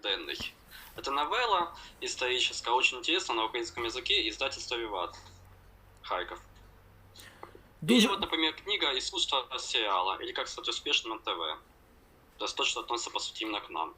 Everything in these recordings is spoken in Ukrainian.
«Порядок денный». Это новелла историческая, очень интересная, на украинском языке, издательство «Виват», Харьков. Или Дуже вот, например, книга «Искусство сериала» или «Как стать успешным на ТВ». То есть то, что относится, по сути, именно к нам.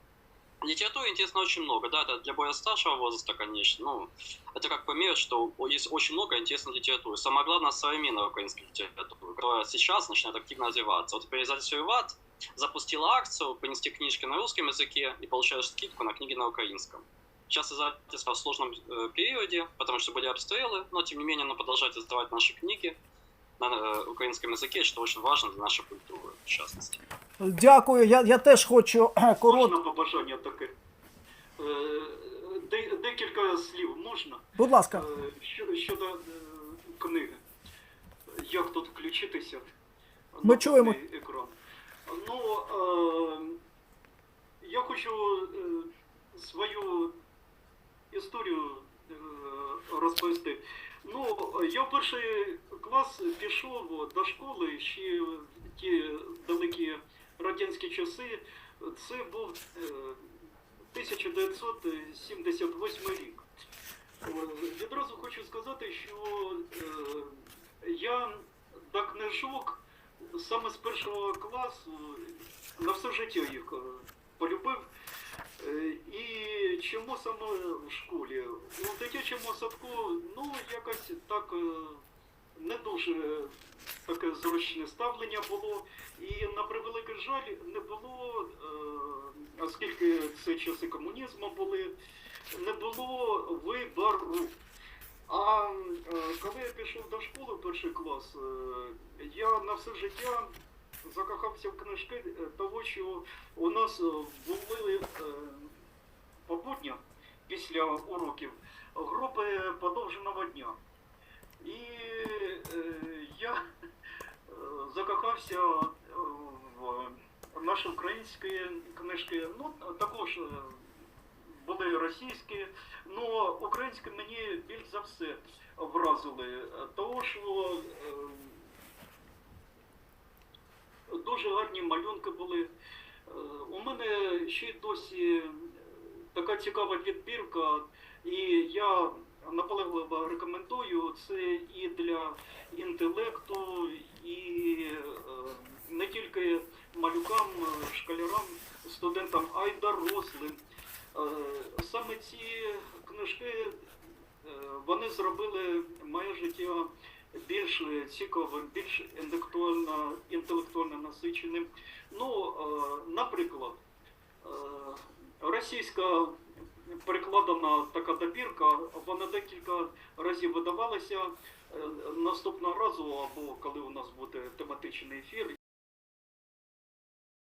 Литературы интересно очень много, да, это для более старшего возраста, конечно. Ну, это как пример, что есть очень много интересной литературы. Самое главное, современной украинской литературы, которая сейчас начинает активно развиваться. Вот теперь издательство «Виват» запустила акцию «Принести книжки на русском языке» и получаешь скидку на книги на украинском. Сейчас издательство в сложном э, периоде, потому что были обстрелы, но тем не менее оно продолжает издавать наши книги на э, украинском языке, что очень важно для нашей культуры, в частности. дякую. Я, я теж хочу коротко. Можна побажання таке? Е, де- Декілька слів можна? Будь ласка. Е, Що, щодо е, книги. Як тут включитися? Ми на чуємо. повний Екран. Ну, е, я хочу е, свою історію е, розповісти. Ну, я в перший клас пішов до школи ще в ті далекі радянські часи. Це був е, 1978 рік. Відразу хочу сказати, що я до книжок саме з першого класу на все життя їх е, полюбив. Е, І чому саме в школі? У дитячому садку, ну, якось так е, не дуже таке зручне ставлення було. І на превеликий жаль не було, оскільки це часи комунізму були, не було вибору. А е, коли я пішов до школи перший клас, е, я на все життя закохався в книжки е, того, що у нас були е, після уроків групи подовженого дня. І я закохався в наші українські книжки. Ну, також були російські, але українські мені більш за все вразили. Тому що е, дуже гарні малюнки були. Е, У мене ще й досі така цікава підбірка, і я наполегливо рекомендую це і для інтелекту, і е, не тільки малюкам, школярам, студентам, а й дорослим. Е, Саме ці книжки е, вони зробили моє життя більш цікавим, більш інтелектуально, інтелектуально насиченим. Ну, е, наприклад, е, російська перекладена така добірка, вона декілька разів видавалася. Е, Наступного разу, або коли у нас буде тематичний ефір,